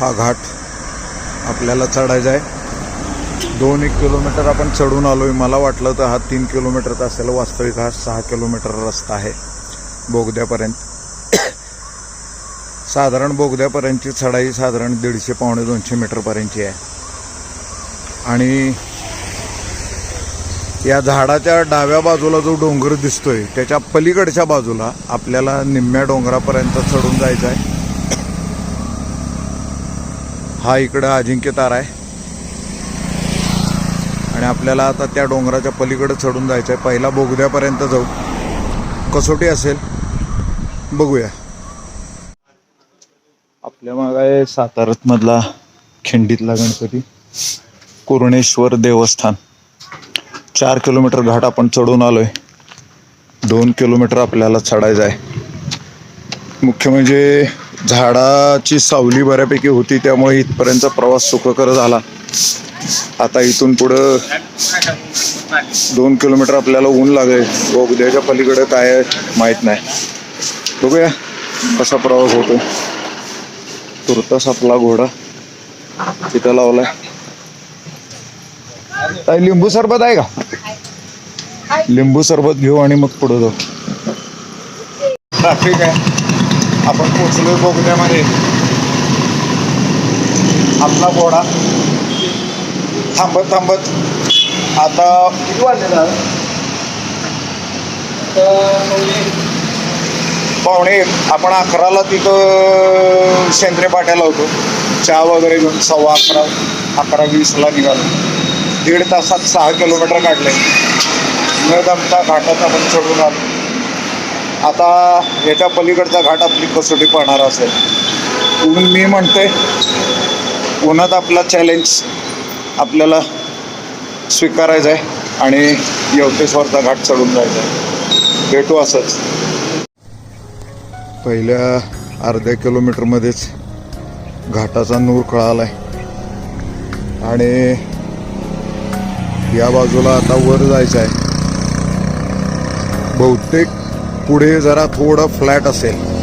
हा घाट आपल्याला चढायचा आहे. दोन एक किलोमीटर आपण चढून आलोय. मला वाटलं तर हा तीन किलोमीटरचा असेल. वास्तविक हा सहा किलोमीटर रस्ता आहे बोगद्यापर्यंत. साधारण बोगद्यापर्यंतची चढाई साधारण दीडशे पावणे दोनशे मीटरपर्यंतची आहे. आणि या झाडाच्या डाव्या बाजूला जो डोंगर दिसतोय त्याच्या पलीकडच्या बाजूला आपल्याला निम्म्या डोंगरापर्यंत चढून जायचं आहे. हा इकडं अजिंक्य तारा आहे. आणि आपल्याला आता त्या डोंगराच्या पलीकडे चढून जायचं आहे. पहिला बोगद्यापर्यंत जाऊ. कसोटी असेल. बघूया. आपल्या माग आहे सातारातमधला खिंडीतला गणपती. कुरणेश्वर देवस्थान. चार किलोमीटर घाट आपण चढून आलोय. दोन किलोमीटर आपल्याला चढायचं आहे. मुख्य म्हणजे झाडाची सावली बऱ्यापैकी होती त्यामुळे इथपर्यंत प्रवास सुखकर झाला. आता इथून पुढं दोन किलोमीटर आपल्याला ऊन लागेल बोगद्याच्या पलीकडे काय आहे माहीत नाही. बघूया कसा प्रवास होतो तुर्तास आपला घोडा तिथं लावलाय. ताई लिंबू सरबत आहे का? लिंबू सरबत घेऊ आणि मग पुढे जाऊ. ट्रॅफिक आहे. आपण पोचलोय बोगद्यामध्ये आपला घोडा. थांबत थांबत. आता किती वाजले दादा? पावणे एक. आपण अकराला तिथं सेंद्रे पाट्याला होतो चहा वगैरे घेऊन सव्वा अकरा अकरा वीसला निघालो. दीड तासात सहा किलोमीटर काढले. न दमता घाटात आपण चढून आलो. आता याच्या पलीकडचा घाट आपली कसोटी पाहणार असेल. म्हणून मी म्हणते उन्हात आपला चॅलेंज आपल्याला स्वीकारायचा आहे आणि यवतेश्वरचा घाट चढून जायचा आहे. भेटू असंच. पहिल्या अर्ध्या किलोमीटरमध्येच घाटाचा नूर कळालाय. आणि या बाजूला आता वर जायचं आहे बहुतेक पुढे जरा थोडं फ्लॅट असेल.